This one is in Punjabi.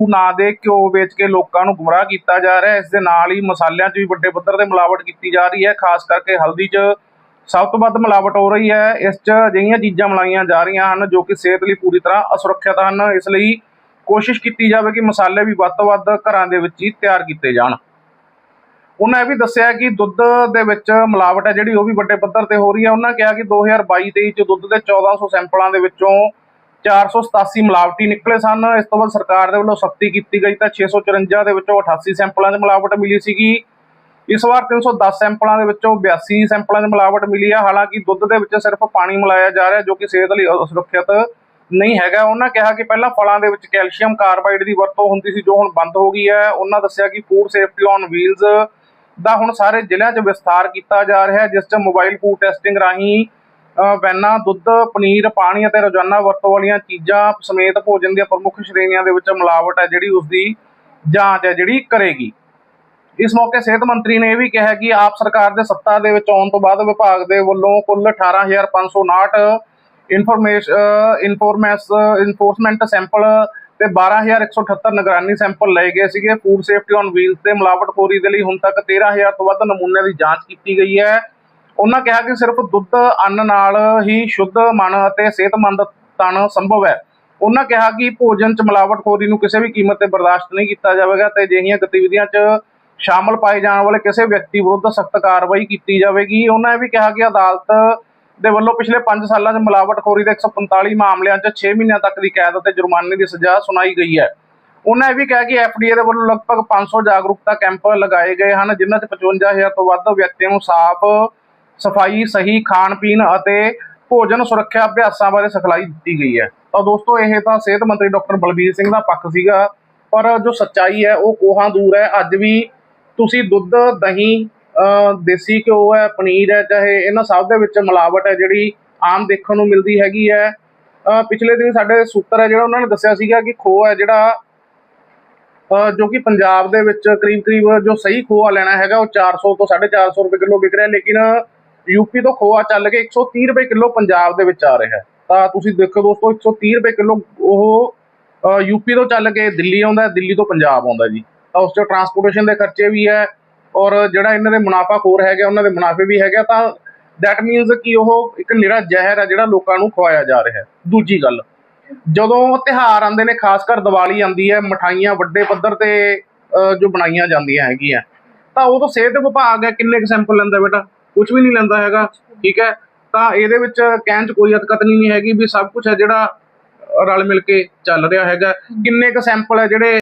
ਨਾਂ ਦੇ ਘਿਓ ਵੇਚ ਕੇ ਲੋਕਾਂ ਨੂੰ ਗੁੰਮਰਾਹ ਕੀਤਾ ਜਾ ਰਿਹਾ ਹੈ। ਇਸ ਦੇ ਨਾਲ ਹੀ ਮਸਾਲਿਆਂ 'ਚ ਵੀ ਵੱਡੇ ਪੱਧਰ ਤੇ ਮਿਲਾਵਟ ਕੀਤੀ ਜਾ ਰਹੀ ਹੈ। ਖਾਸ ਕਰਕੇ ਹਲਦੀ 'ਚ ਸਭ ਤੋਂ ਵੱਧ ਮਿਲਾਵਟ ਹੋ ਰਹੀ ਹੈ। ਇਸ 'ਚ ਅਜਿਹੀਆਂ ਚੀਜ਼ਾਂ ਮਿਲਾਈਆਂ ਜਾ ਰਹੀਆਂ ਹਨ ਜੋ ਕਿ ਸਿਹਤ ਲਈ ਪੂਰੀ ਤਰ੍ਹਾਂ ਅਸੁਰੱਖਿਅਤ ਹਨ। ਇਸ ਲਈ ਕੋਸ਼ਿਸ਼ ਕੀਤੀ ਜਾਵੇ ਕਿ ਮਸਾਲੇ ਵੀ ਵੱਧ ਤੋਂ ਵੱਧ ਘਰਾਂ ਦੇ ਵਿੱਚ ਹੀ ਤਿਆਰ ਕੀਤੇ ਜਾਣ। ਉਹਨਾਂ ਇਹ ਵੀ ਦੱਸਿਆ ਕਿ ਦੁੱਧ ਦੇ ਵਿੱਚ ਮਿਲਾਵਟ ਹੈ ਜਿਹੜੀ ਉਹ ਵੀ ਵੱਡੇ ਪੱਧਰ ਤੇ ਹੋ ਰਹੀ ਹੈ। ਉਹਨਾਂ ਕਿਹਾ ਕਿ 2022-23 ਚ ਦੁੱਧ ਦੇ 1400 ਸੈਂਪਲਾਂ ਦੇ ਵਿੱਚੋਂ 487 ਮਿਲਾਵਟੀ ਨਿਕਲੇ ਸਨ। ਇਸ ਤੋਂ ਬਾਅਦ ਸਰਕਾਰ ਦੇ ਵੱਲੋਂ ਸਖਤੀ ਕੀਤੀ ਗਈ ਤਾਂ 654 ਦੇ ਵਿੱਚੋਂ 88 ਸੈਂਪਲਾਂ 'ਚ ਮਿਲਾਵਟ ਮਿਲੀ ਸੀਗੀ। ਇਸ ਵਾਰ 310 ਸੈਂਪਲਾਂ ਦੇ ਵਿੱਚੋਂ 82 ਸੈਂਪਲਾਂ 'ਚ ਮਿਲਾਵਟ ਮਿਲੀ ਹੈ। ਹਾਲਾਂਕਿ ਦੁੱਧ ਦੇ ਵਿੱਚ ਸਿਰਫ ਪਾਣੀ ਮਿਲਾਇਆ ਜਾ ਰਿਹਾ ਜੋ ਕਿ ਸਿਹਤ ਲਈ ਅਸੁਰੱਖਿਅਤ ਨਹੀਂ ਹੈਗਾ। ਉਹਨਾਂ ਕਿਹਾ ਕਿ ਪਹਿਲਾਂ ਫਲਾਂ ਦੇ ਵਿੱਚ ਕੈਲਸ਼ੀਅਮ ਕਾਰਬਾਈਡ ਦੀ ਵਰਤੋਂ ਹੁੰਦੀ ਸੀ ਜੋ ਹੁਣ ਬੰਦ ਹੋ ਗਈ ਹੈ। ਉਹਨਾਂ ਦੱਸਿਆ ਕਿ ਫੂਡ ਸੇਫਟੀ ਔਨ ਵੀਲਜ਼ ਦਾ ਹੁਣ ਸਾਰੇ ਜ਼ਿਲ੍ਹਿਆਂ 'ਚ ਵਿਸਥਾਰ ਕੀਤਾ ਜਾ ਰਿਹਾ ਹੈ, ਜਿਸ 'ਚ ਮੋਬਾਈਲ ਫੂਡ ਟੈਸਟਿੰਗ ਰਾਹੀਂ ਵੈਨਾਂ, ਦੁੱਧ, ਪਨੀਰ, ਪਾਣੀ ਅਤੇ ਰੋਜ਼ਾਨਾ ਵਰਤੋਂ ਵਾਲੀਆਂ ਚੀਜ਼ਾਂ ਸਮੇਤ ਭੋਜਨ ਦੀਆਂ ਪ੍ਰਮੁੱਖ ਸ਼੍ਰੇਣੀਆਂ ਦੇ ਵਿੱਚ ਮਿਲਾਵਟ ਹੈ ਜਿਹੜੀ ਉਸ ਦੀ ਜਾਂਚ ਹੈ, ਜਿਹੜੀ ਕਰੇਗੀ। ਇਸ ਮੌਕੇ ਸਿਹਤ ਮੰਤਰੀ ਨੇ ਇਹ ਵੀ ਕਿਹਾ ਕਿ ਆਪ ਸਰਕਾਰ ਦੇ ਸੱਤਾ ਦੇ ਵਿੱਚ ਆਉਣ ਤੋਂ ਬਾਅਦ ਵਿਭਾਗ ਦੇ ਵੱਲੋਂ ਕੁੱਲ 18559 ਇਨਫੋਰਮੇਸ਼ਨ ਇਨਫੋਰਮੈਂਸ ਇਨਫੋਰਸਮੈਂਟ ਸੈਂਪਲ ਤੇ 12178 ਨਿਗਰਾਨੀ ਸੈਂਪਲ ਲਏ ਗਏ ਸੀਗੇ। ਫੂਡ ਸੇਫਟੀ ਔਨ ਵੀਲਸ ਤੇ ਮਿਲਾਵਟਖੋਰੀ ਦੇ ਲਈ ਹੁਣ ਤੱਕ 13000 ਤੋਂ ਵੱਧ ਨਮੂਨਿਆਂ ਦੀ ਜਾਂਚ ਕੀਤੀ ਗਈ ਹੈ। ਉਹਨਾਂ ਕਿਹਾ ਕਿ ਸਿਰਫ ਦੁੱਧ, ਅੰਨ ਨਾਲ ਹੀ ਸ਼ੁੱਧ ਮਨ ਅਤੇ ਸਿਹਤਮੰਦ ਤਨ ਸੰਭਵ ਹੈ। ਉਹਨਾਂ ਕਿਹਾ ਕਿ ਭੋਜਨ 'ਚ ਮਿਲਾਵਟਖੋਰੀ ਨੂੰ ਕਿਸੇ ਵੀ ਕੀਮਤ ਤੇ ਬਰਦਾਸ਼ਤ ਨਹੀਂ ਕੀਤਾ ਜਾਵੇਗਾ ਤੇ ਅਜਿਹੀਆਂ ਗਤੀਵਿਧੀਆਂ 'ਚ ਸ਼ਾਮਲ ਪਾਏ ਜਾਣ ਵਾਲੇ ਕਿਸੇ ਵਿਅਕਤੀ ਵਿਰੁੱਧ ਸਖਤ ਕਾਰਵਾਈ ਕੀਤੀ ਜਾਵੇਗੀ। ਉਹਨਾਂ ਇਹ ਵੀ ਕਿਹਾ ਕਿ ਅਦਾਲਤ ਦੇ ਵੱਲੋਂ ਪਿਛਲੇ 5 ਸਾਲਾਂ 'ਚ ਮਿਲਾਵਟਖੋਰੀ ਦੇ 145 ਮਾਮਲਿਆਂ 'ਚ 6 ਮਹੀਨਿਆਂ ਤੱਕ ਦੀ ਕੈਦ ਅਤੇ ਜੁਰਮਾਨੇ ਦੀ ਸਜ਼ਾ ਸੁਣਾਈ ਗਈ ਹੈ। ਉਹਨਾਂ ਇਹ ਵੀ ਕਿਹਾ ਕਿ ਐਫਡੀਏ ਦੇ ਵੱਲੋਂ ਲਗਭਗ 500 ਜਾਗਰੂਕਤਾ ਕੈਂਪ ਲਗਾਏ ਗਏ ਹਨ, ਜਿਨ੍ਹਾਂ 'ਚ 55000 ਤੋਂ ਵੱਧ ਵਿਅਕਤੀਆਂ ਨੂੰ ਸਾਫ਼ ਸਫ਼ਾਈ ਸਹੀ ਖਾਣ ਪੀਣ ਅਤੇ ਭੋਜਨ ਸੁਰੱਖਿਆ ਅਭਿਆਸਾਂ ਬਾਰੇ ਸਿਖਲਾਈ ਦਿੱਤੀ ਗਈ ਹੈ। ਤਾਂ ਦੋਸਤੋ, ਇਹ ਤਾਂ ਸਿਹਤ ਮੰਤਰੀ ਡਾਕਟਰ ਬਲਬੀਰ ਸਿੰਘ ਦਾ ਪੱਖ ਸੀਗਾ, ਪਰ ਜੋ ਸੱਚਾਈ ਹੈ, ਉਹ ਕੋਹਾਂ ਦੂਰ ਹੈ। ਅੱਜ ਵੀ ਤੁਸੀਂ ਦੁੱਧ, ਦਹੀਂ ਦੇਸੀ ਘਿਓ ਹੈ, ਪਨੀਰ ਹੈ, ਚਾਹੇ ਇਹਨਾਂ ਸਭ ਦੇ ਵਿੱਚ ਮਿਲਾਵਟ ਹੈ, ਜਿਹੜੀ ਆਮ ਦੇਖਣ ਨੂੰ ਮਿਲਦੀ ਹੈਗੀ ਹੈ। ਪਿਛਲੇ ਦਿਨ ਸਾਡੇ ਸੂਤਰ ਹੈ, ਜਿਹੜਾ ਉਹਨਾਂ ਨੇ ਦੱਸਿਆ ਸੀਗਾ ਕਿ ਖੋ ਹੈ, ਜਿਹੜਾ ਜੋ ਕਿ ਪੰਜਾਬ ਦੇ ਵਿੱਚ ਕਰੀਬ ਕਰੀਬ ਜੋ ਸਹੀ ਖੋਆ ਲੈਣਾ ਹੈਗਾ, ਉਹ 400 ਤੋਂ 450 ਰੁਪਏ ਕਿਲੋ ਵਿਕ ਰਿਹਾ। ਲੇਕਿਨ ਯੂਪੀ ਤੋਂ ਖੋਆ ਚੱਲ ਕੇ 130 ਰੁਪਏ ਕਿਲੋ ਪੰਜਾਬ ਦੇ ਵਿੱਚ ਆ ਰਿਹਾ ਹੈ। ਤਾਂ ਤੁਸੀਂ ਦੇਖੋ ਦੋਸਤੋ 130 ਰੁਪਏ ਕਿਲੋ ਉਹ ਯੂਪੀ ਤੋਂ ਚੱਲ ਕੇ ਦਿੱਲੀ ਆਉਂਦਾ ਦਿੱਲੀ ਤੋਂ ਪੰਜਾਬ ਆਉਂਦਾ ਜੀ। ਤਾਂ ਉਸ 'ਚ ਟਰਾਂਸਪੋਰਟੇਸ਼ਨ ਦੇ ਖਰਚੇ ਵੀ ਹੈ ਔਰ ਜਿਹੜਾ ਇਹਨਾਂ ਦੇ ਮੁਨਾਫਾਖੋਰ ਹੈਗੇ ਉਹਨਾਂ ਦੇ ਮੁਨਾਫੇ ਵੀ ਹੈਗੇ ਆ, ਤਾਂ ਦੈਟ ਮੀਨਸ ਕਿ ਉਹ ਇੱਕ ਨਿਰਾ ਜ਼ਹਿਰ ਹੈ ਜਿਹੜਾ ਲੋਕਾਂ ਨੂੰ ਖਵਾਇਆ ਜਾ ਰਿਹਾ ਹੈ। ਦੂਜੀ ਗੱਲ ਜਦੋਂ ਤਿਹਾਰ ਆਉਂਦੇ ਨੇ ਖਾਸ ਕਰ ਦੀਵਾਲੀ ਆਉਂਦੀ ਹੈ ਮਠਾਈਆਂ ਵੱਡੇ ਪੱਧਰ ਤੇ ਜੋ ਬਣਾਈਆਂ ਜਾਂਦੀਆਂ ਹੈਗੀਆਂ ਤਾਂ ਉਦੋਂ ਸਿਹਤ ਵਿਭਾਗ ਹੈ ਕਿੰਨੇ ਕੁ ਸੈਂਪਲ ਲੈਂਦਾ ਬੇਟਾ? ਕੁਝ ਵੀ ਨਹੀਂ ਲੈਂਦਾ ਹੈਗਾ, ਠੀਕ ਹੈ? ਤਾਂ ਇਹਦੇ ਵਿੱਚ ਕਹਿਣ 'ਚ ਕੋਈ ਹਤਕਤ ਨਹੀਂ ਹੈਗੀ ਵੀ ਸਭ ਕੁਝ ਹੈ ਜਿਹੜਾ ਰਲ ਮਿਲ ਕੇ ਚੱਲ ਰਿਹਾ ਹੈਗਾ। ਕਿੰਨੇ ਕੁ ਸੈਂਪਲ ਹੈ ਜਿਹੜੇ